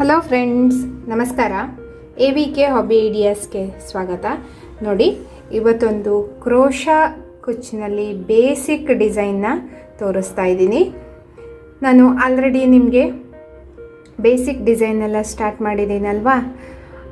Hello friends ನಮಸ್ಕಾರ. A V K hobby ಐಡಿಯಾಸ್ಗೆ ಸ್ವಾಗತ. ನೋಡಿ, ಇವತ್ತೊಂದು ಕ್ರೋಶಾ ಕುಚ್ಚಿನಲ್ಲಿ ಬೇಸಿಕ್ ಡಿಸೈನ್ನ ತೋರಿಸ್ತಾ ಇದ್ದೀನಿ. ನಾನು ಆಲ್ರೆಡಿ ನಿಮಗೆ ಬೇಸಿಕ್ ಡಿಸೈನ್ ಎಲ್ಲ ಸ್ಟಾರ್ಟ್ ಮಾಡಿದ್ದೀನಲ್ವಾ?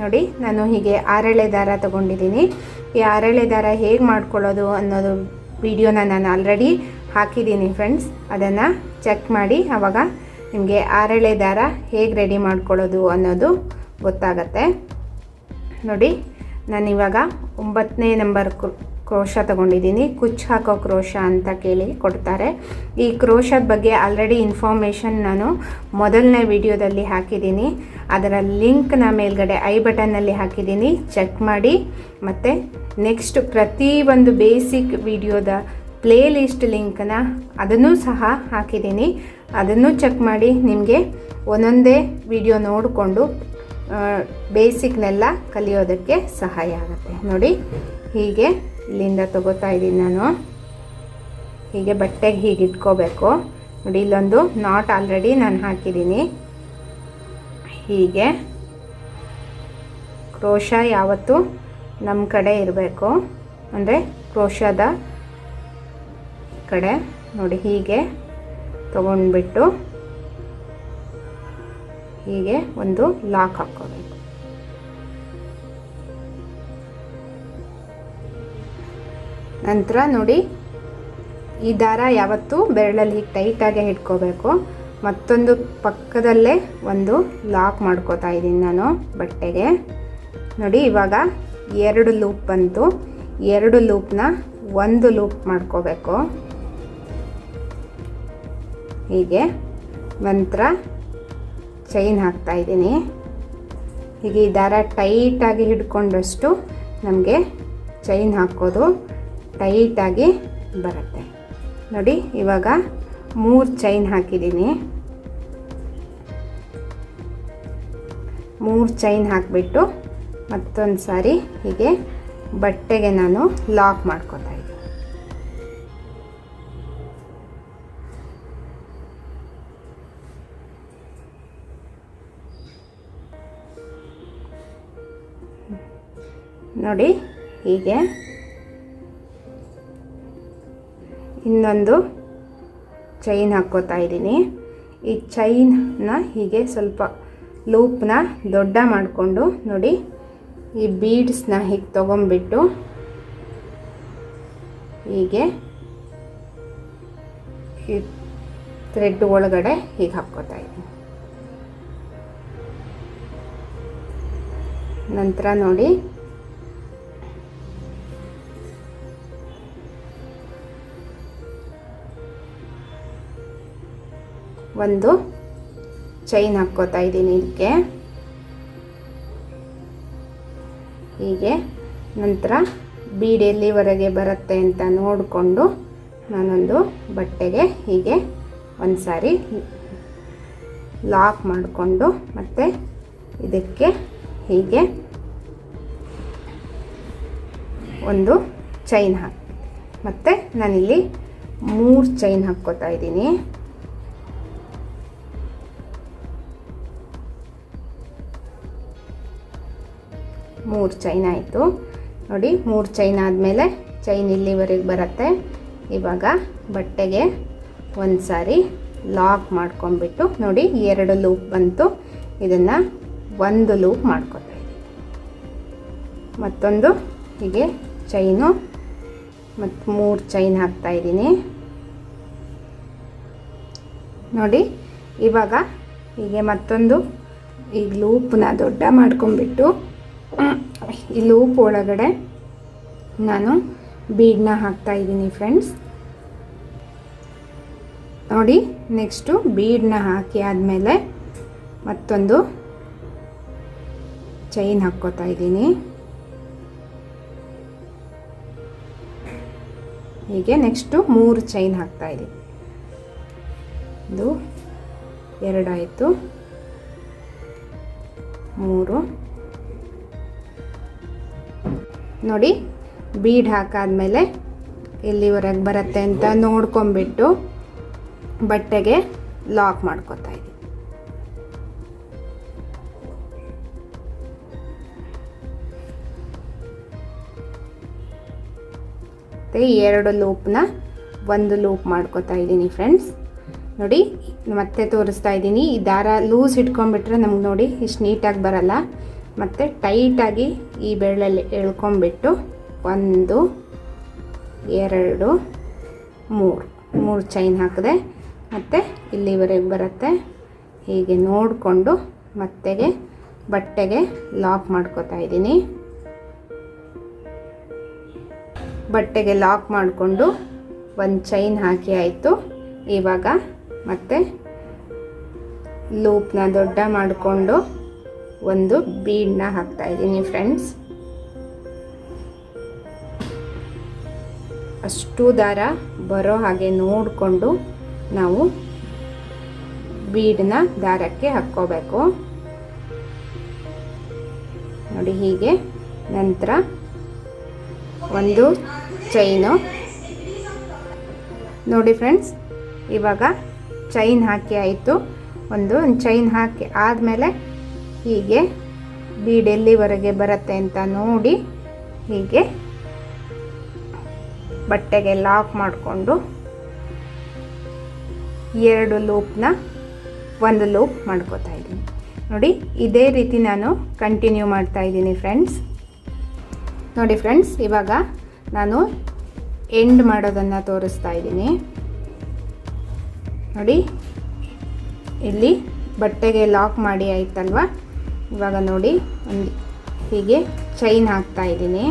ನೋಡಿ, ನಾನು ಹೀಗೆ ಆರಳೆ ದಾರ ತಗೊಂಡಿದ್ದೀನಿ. ಈ ಆರಳೆ ದಾರ ಹೇಗೆ ಮಾಡ್ಕೊಳ್ಳೋದು ಅನ್ನೋದು ವಿಡಿಯೋನ ನಾನು ಆಲ್ರೆಡಿ ಹಾಕಿದ್ದೀನಿ ಫ್ರೆಂಡ್ಸ್ ಅದನ್ನು ಚೆಕ್ ಮಾಡಿ ಆವಾಗ ನಿಮಗೆ ಆರಳೆ ದಾರ ಹೇಗೆ ರೆಡಿ ಮಾಡ್ಕೊಳ್ಳೋದು ಅನ್ನೋದು ಗೊತ್ತಾಗತ್ತೆ. ನೋಡಿ ನಾನಿವಾಗ ಒಂಬತ್ತನೇ ನಂಬರ್ ಕ್ರೋಶ ತಗೊಂಡಿದ್ದೀನಿ. ಕುಚ್ಚು ಹಾಕೋ ಕ್ರೋಶ ಅಂತ ಕೇಳಿ ಕೊಡ್ತಾರೆ. ಈ ಕ್ರೋಶದ ಬಗ್ಗೆ ಆಲ್ರೆಡಿ ಇನ್ಫಾರ್ಮೇಷನ್ ನಾನು ಮೊದಲನೇ ವಿಡಿಯೋದಲ್ಲಿ ಹಾಕಿದ್ದೀನಿ. ಅದರ ಲಿಂಕ್ನ ಮೇಲ್ಗಡೆ ಐ ಬಟನ್ನಲ್ಲಿ ಹಾಕಿದ್ದೀನಿ. ಚೆಕ್ ಮಾಡಿ. ಮತ್ತು ನೆಕ್ಸ್ಟ್ ಪ್ರತಿಯೊಂದು ಬೇಸಿಕ್ ವಿಡಿಯೋದ ಪ್ಲೇ ಲಿಸ್ಟ್ ಲಿಂಕನ್ನ ಅದನ್ನು ಸಹ ಹಾಕಿದ್ದೀನಿ. ಅದನ್ನು ಚೆಕ್ ಮಾಡಿ ನಿಮಗೆ ಒಂದೊಂದೇ ವಿಡಿಯೋ ನೋಡಿಕೊಂಡು ಬೇಸಿಕ್ನೆಲ್ಲ ಕಲಿಯೋದಕ್ಕೆ ಸಹಾಯ ಆಗುತ್ತೆ. ನೋಡಿ, ಹೀಗೆ. ಇಲ್ಲಿಂದ ತಗೋತಾ ಇದ್ದೀನಿ ನಾನು. ಹೀಗೆ ಬಟ್ಟೆಗೆ ಹೀಗೆ ಇಟ್ಕೋಬೇಕು. ನೋಡಿ, ಇಲ್ಲೊಂದು ನಾಟ್ ಆಲ್ರೆಡಿ ನಾನು ಹಾಕಿದ್ದೀನಿ. ಹೀಗೆ. ಕ್ರೋಶ ಯಾವತ್ತೂ ನಮ್ಮ ಕಡೆ ಇರಬೇಕು. ಅಂದರೆ ಕ್ರೋಶದ ಕಡೆ. ನೋಡಿ, ಹೀಗೆ ತಗೊಂಡ್ಬಿಟ್ಟು ಹೀಗೆ ಒಂದು ಲಾಕ್ ಹಾಕ್ಕೋಬೇಕು. ನಂತರ ನೋಡಿ, ಈ ದಾರ ಯಾವತ್ತೂ ಬೆರಳಲ್ಲಿ ಹೀಗೆ ಟೈಟಾಗೆ ಇಟ್ಕೋಬೇಕು. ಮತ್ತೊಂದು ಪಕ್ಕದಲ್ಲೇ ಒಂದು ಲಾಕ್ ಮಾಡ್ಕೋತಾ ಇದ್ದೀನಿ ನಾನು ಬಟ್ಟೆಗೆ. ನೋಡಿ, ಇವಾಗ ಎರಡು ಲೂಪ್ ಬಂತು. ಎರಡು ಲೂಪ್ನ ಒಂದು ಲೂಪ್ ಮಾಡ್ಕೋಬೇಕು. ಹೀಗೆ ನಂತರ ಚೈನ್ ಹಾಕ್ತಾ ಇದ್ದೀನಿ. ಹೀಗೆ ಈ ದಾರ ಟೈಟಾಗಿ ಹಿಡ್ಕೊಂಡಷ್ಟು ನಮಗೆ ಚೈನ್ ಹಾಕೋದು ಟೈಟಾಗಿ ಬರುತ್ತೆ. ನೋಡಿ, ಇವಾಗ ಮೂರು ಚೈನ್ ಹಾಕಿದ್ದೀನಿ. ಮೂರು ಚೈನ್ ಹಾಕಿಬಿಟ್ಟು ಮತ್ತೊಂದು ಸಾರಿ ಹೀಗೆ ಬಟ್ಟೆಗೆ ನಾನು ಲಾಕ್ ಮಾಡ್ಕೋತಾ ಇದ್ದೀನಿ. ನೋಡಿ, ಹೀಗೆ ಇನ್ನೊಂದು ಚೈನ್ ಹಾಕ್ಕೋತಾ ಇದ್ದೀನಿ. ಈ ಚೈನ್ನ ಹೀಗೆ ಸ್ವಲ್ಪ ಲೂಪ್ನ ದೊಡ್ಡ ಮಾಡಿಕೊಂಡು ನೋಡಿ, ಈ ಬೀಡ್ಸ್ನ ಹೀಗೆ ತೊಗೊಂಬಿಟ್ಟು ಹೀಗೆ ಈ ಥ್ರೆಡ್ ಒಳಗಡೆ ಹೀಗೆ ಹಾಕ್ಕೋತಾ ಇದ್ದೀನಿ. ನಂತರ ನೋಡಿ ಒಂದು ಚೈನ್ ಹಾಕ್ಕೋತಾ ಇದ್ದೀನಿ ಇದಕ್ಕೆ. ಹೀಗೆ ನಂತರ ಬೀಡ್ ಎಲ್ಲಿವರೆಗೆ ಬರುತ್ತೆ ಅಂತ ನೋಡಿಕೊಂಡು ನಾನೊಂದು ಬಟ್ಟೆಗೆ ಹೀಗೆ ಒಂದು ಸಾರಿ ಲಾಕ್ ಮಾಡಿಕೊಂಡು ಮತ್ತು ಇದಕ್ಕೆ ಹೀಗೆ ಒಂದು ಚೈನ್ ಹಾಕಿ ಮತ್ತು ನಾನಿಲ್ಲಿ ಮೂರು ಚೈನ್ ಹಾಕ್ಕೋತಾ ಇದ್ದೀನಿ. ಮೂರು ಚೈನ್ ಆಯಿತು. ನೋಡಿ, ಮೂರು ಚೈನ್ ಆದಮೇಲೆ ಚೈನ್ ಇಲ್ಲಿವರೆಗೆ ಬರುತ್ತೆ. ಇವಾಗ ಬಟ್ಟೆಗೆ ಒಂದು ಸಾರಿ ಲಾಕ್ ಮಾಡ್ಕೊಂಡ್ಬಿಟ್ಟು, ನೋಡಿ, ಎರಡು ಲೂಪ್ ಬಂತು. ಇದನ್ನು ಒಂದು ಲೂಪ್ ಮಾಡ್ಕೊತಾ ಮತ್ತೊಂದು ಹೀಗೆ ಚೈನು ಮತ್ತು ಮೂರು ಚೈನ್ ಹಾಕ್ತಾ ಇದ್ದೀನಿ. ನೋಡಿ, ಇವಾಗ ಹೀಗೆ ಮತ್ತೊಂದು, ಈಗ ಲೂಪ್ನ ದೊಡ್ಡ ಮಾಡ್ಕೊಂಬಿಟ್ಟು ಈ ಲೂಪ್ ಒಳಗಡೆ ನಾನು ಬೀಡನ್ನ ಹಾಕ್ತಾ ಇದ್ದೀನಿ ಫ್ರೆಂಡ್ಸ್ ನೋಡಿ ನೆಕ್ಸ್ಟು ಬೀಡನ್ನ ಹಾಕಿ ಆದಮೇಲೆ ಮತ್ತೊಂದು ಚೈನ್ ಹಾಕ್ಕೋತಾ ಇದ್ದೀನಿ. ಹೀಗೆ ನೆಕ್ಸ್ಟು ಮೂರು ಚೈನ್ ಹಾಕ್ತಾ ಇದ್ದೀನಿ. ಇದು ಎರಡಾಯಿತು ಮೂರು ನೋಡಿ, ಬೀಡ್ ಹಾಕಾದ್ಮೇಲೆ ಎಲ್ಲಿವರೆಗೆ ಬರುತ್ತೆ ಅಂತ ನೋಡ್ಕೊಂಬಿಟ್ಟು ಬಟ್ಟೆಗೆ ಲಾಕ್ ಮಾಡ್ಕೋತಾ ಇದ್ದೀನಿ. ಎರಡು ಲೂಪ್ನ ಒಂದು ಲೂಪ್ ಮಾಡ್ಕೋತಾ ಇದ್ದೀನಿ ಫ್ರೆಂಡ್ಸ್. ನೋಡಿ, ಮತ್ತೆ ತೋರಿಸ್ತಾ ಇದ್ದೀನಿ. ಈ ದಾರ ಲೂಸ್ ಇಟ್ಕೊಂಡ್ಬಿಟ್ರೆ ನಮ್ಗೆ ನೋಡಿ ಇಷ್ಟು ನೀಟಾಗಿ ಬರಲ್ಲ. ಮತ್ತು ಟೈಟಾಗಿ ಈ ಬೆರಳಲ್ಲಿ ಎಳ್ಕೊಂಬಿಟ್ಟು ಒಂದು, ಎರಡು, ಮೂರು. ಮೂರು ಚೈನ್ ಹಾಕಿದೆ. ಮತ್ತು ಇಲ್ಲಿವರೆಗೆ ಬರುತ್ತೆ. ಹೀಗೆ ನೋಡಿಕೊಂಡು ಮತ್ತೆಗೆ ಬಟ್ಟೆಗೆ ಲಾಕ್ ಮಾಡ್ಕೊತಾ ಇದ್ದೀನಿ. ಬಟ್ಟೆಗೆ ಲಾಕ್ ಮಾಡಿಕೊಂಡು ಒಂದು ಚೈನ್ ಹಾಕಿ ಆಯಿತು. ಇವಾಗ ಮತ್ತೆ ಲೂಪ್ನ ದೊಡ್ಡ ಮಾಡಿಕೊಂಡು ಒಂದು ಬೀಡನ್ನ ಹಾಕ್ತಾ ಇದ್ದೀನಿ ಫ್ರೆಂಡ್ಸ್. ಅಷ್ಟು ದಾರ ಬರೋ ಹಾಗೆ ನೋಡಿಕೊಂಡು ನಾವು ಬೀಡನ್ನ ದಾರಕ್ಕೆ ಹಾಕ್ಕೋಬೇಕು. ನೋಡಿ ಹೀಗೆ ನಂತರ ಒಂದು ಚೈನು. ನೋಡಿ ಫ್ರೆಂಡ್ಸ್, ಇವಾಗ ಚೈನ್ ಹಾಕಿ ಆಯಿತು. ಒಂದು ಚೈನ್ ಹಾಕಿ ಆದಮೇಲೆ ಹೀಗೆ ಬೀಡ್ ಎಲ್ಲಿವರೆಗೆ ಬರುತ್ತೆ ಅಂತ ನೋಡಿ ಹೀಗೆ ಬಟ್ಟೆಗೆ ಲಾಕ್ ಮಾಡಿಕೊಂಡು ಎರಡು ಲೂಪ್ನ ಒಂದು ಲೂಪ್ ಮಾಡ್ಕೋತಾ ಇದ್ದೀನಿ. ನೋಡಿ, ಇದೇ ರೀತಿ ನಾನು ಕಂಟಿನ್ಯೂ ಮಾಡ್ತಾ ಇದ್ದೀನಿ ಫ್ರೆಂಡ್ಸ್ ನೋಡಿ ಫ್ರೆಂಡ್ಸ್ ಇವಾಗ ನಾನು ಎಂಡ್ ಮಾಡೋದನ್ನು ತೋರಿಸ್ತಾ ಇದ್ದೀನಿ. ನೋಡಿ, ಇಲ್ಲಿ ಬಟ್ಟೆಗೆ ಲಾಕ್ ಮಾಡಿ ಆಯ್ತಲ್ವ? ಇವಾಗ ನೋಡಿ, ಒಂದು ಹೀಗೆ ಚೈನ್ ಹಾಕ್ತಾ ಇದ್ದೀನಿ.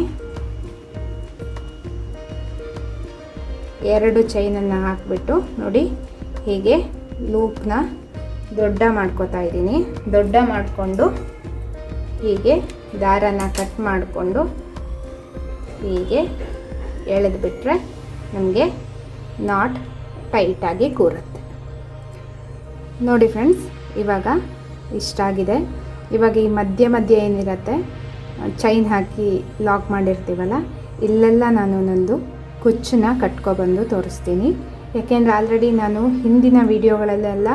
ಎರಡು ಚೈನನ್ನು ಹಾಕಿಬಿಟ್ಟು ನೋಡಿ, ಹೀಗೆ ಲೂಪ್ನ ದೊಡ್ಡ ಮಾಡ್ಕೋತಾ ಇದ್ದೀನಿ. ದೊಡ್ಡ ಮಾಡಿಕೊಂಡು ಹೀಗೆ ದಾರನ ಕಟ್ ಮಾಡಿಕೊಂಡು ಹೀಗೆ ಎಳೆದುಬಿಟ್ರೆ ನಮಗೆ ನಾಟ್ ಟೈಟಾಗಿ ಕೂರುತ್ತೆ. ನೋಡಿ ಫ್ರೆಂಡ್ಸ್ ಇವಾಗ ಇಷ್ಟಾಗಿದೆ. ಇವಾಗ ಈ ಮಧ್ಯ ಮಧ್ಯ ಏನಿರುತ್ತೆ ಚೈನ್ ಹಾಕಿ ಲಾಕ್ ಮಾಡಿರ್ತೀವಲ್ಲ, ಇಲ್ಲೆಲ್ಲ ನಾನು ನಂದು ಕುಚ್ಚನ್ನ ಕಟ್ಕೊಬಂದು ತೋರಿಸ್ತೀನಿ. ಯಾಕೆಂದರೆ ಆಲ್ರೆಡಿ ನಾನು ಹಿಂದಿನ ವೀಡಿಯೋಗಳಲ್ಲೆಲ್ಲ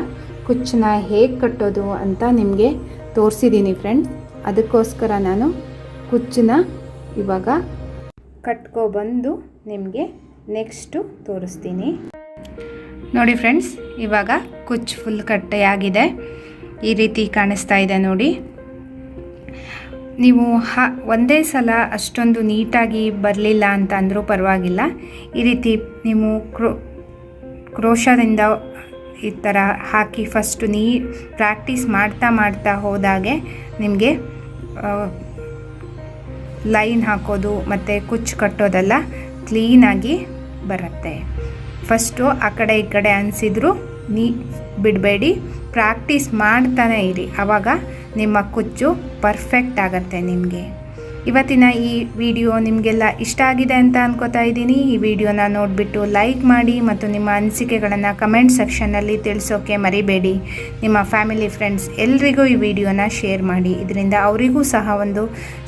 ಕುಚ್ಚನ್ನ ಹೇಗೆ ಕಟ್ಟೋದು ಅಂತ ನಿಮಗೆ ತೋರಿಸಿದ್ದೀನಿ ಫ್ರೆಂಡ್ ಅದಕ್ಕೋಸ್ಕರ ನಾನು ಕುಚ್ಚನ್ನ ಇವಾಗ ಕಟ್ಕೊಬಂದು ನಿಮಗೆ ನೆಕ್ಸ್ಟು ತೋರಿಸ್ತೀನಿ. ನೋಡಿ ಫ್ರೆಂಡ್ಸ್ ಇವಾಗ ಕುಚ್ಚು ಫುಲ್ ಕಟ್ಟೆಯಾಗಿದೆ. ಈ ರೀತಿ ಕಾಣಿಸ್ತಾ ಇದೆ ನೋಡಿ. ನೀವು ಹ, ಒಂದೇ ಸಲ ಅಷ್ಟೊಂದು ನೀಟಾಗಿ ಬರಲಿಲ್ಲ ಅಂತ ಅಂದರೂ ಪರವಾಗಿಲ್ಲ. ಈ ರೀತಿ ನೀವು ಕ್ರೋ, ಕ್ರೋಶದಿಂದ ಈ ಥರ ಹಾಕಿ ಫಸ್ಟು ನೀ ಪ್ರಾಕ್ಟೀಸ್ ಮಾಡ್ತಾ ಮಾಡ್ತಾ ಹೋದಾಗೆ ನಿಮಗೆ ಲೈನ್ ಹಾಕೋದು ಮತ್ತು ಕುಚ್ಚು ಕಟ್ಟೋದೆಲ್ಲ ಕ್ಲೀನಾಗಿ ಬರುತ್ತೆ. ಫಸ್ಟು ಆ ಕಡೆ ಈ ಕಡೆ ಅನಿಸಿದ್ರು, ನೀ ಬಿಡಬೇಡಿ. ಪ್ರಾಕ್ಟೀಸ್ ಮಾಡ್ತಾನೆ ಇರಿ. ಆವಾಗ ನಿಮ್ಮ ಕುಚ್ಚು ಪರ್ಫೆಕ್ಟ್ ಆಗುತ್ತೆ ನಿಮಗೆ. ಇವತ್ತಿನ ಈ ವಿಡಿಯೋ ನಿಮಗೆಲ್ಲ ಇಷ್ಟ ಆಗಿದೆ ಅಂತ ಅನ್ಕೋತಾ ಇದ್ದೀನಿ. ಈ ವಿಡಿಯೋನ ನೋಡಿಬಿಟ್ಟು ಲೈಕ್ ಮಾಡಿ ಮತ್ತು ನಿಮ್ಮ ಅನಿಸಿಕೆಗಳನ್ನು ಕಮೆಂಟ್ ಸೆಕ್ಷನ್ನಲ್ಲಿ ತಿಳಿಸೋಕೆ ಮರಿಬೇಡಿ. ನಿಮ್ಮ ಫ್ಯಾಮಿಲಿ ಫ್ರೆಂಡ್ಸ್ ಎಲ್ರಿಗೂ ಈ ವಿಡಿಯೋನ ಶೇರ್ ಮಾಡಿ. ಇದರಿಂದ ಅವರಿಗೂ ಸಹ ಒಂದು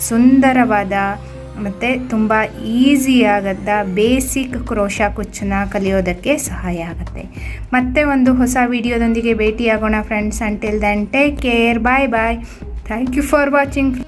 ಸುಂದರವಾದ ಮತ್ತು ತುಂಬ ಆಗುತ್ತಾ ಬೇಸಿಕ್ ಕ್ರೋಶ ಕುಚ್ಚನ್ನ ಕಲಿಯೋದಕ್ಕೆ ಸಹಾಯ ಆಗುತ್ತೆ. ಮತ್ತೆ ಒಂದು ಹೊಸ ವಿಡಿಯೋದೊಂದಿಗೆ ಭೇಟಿಯಾಗೋಣ friends until then take care bye bye thank you for watching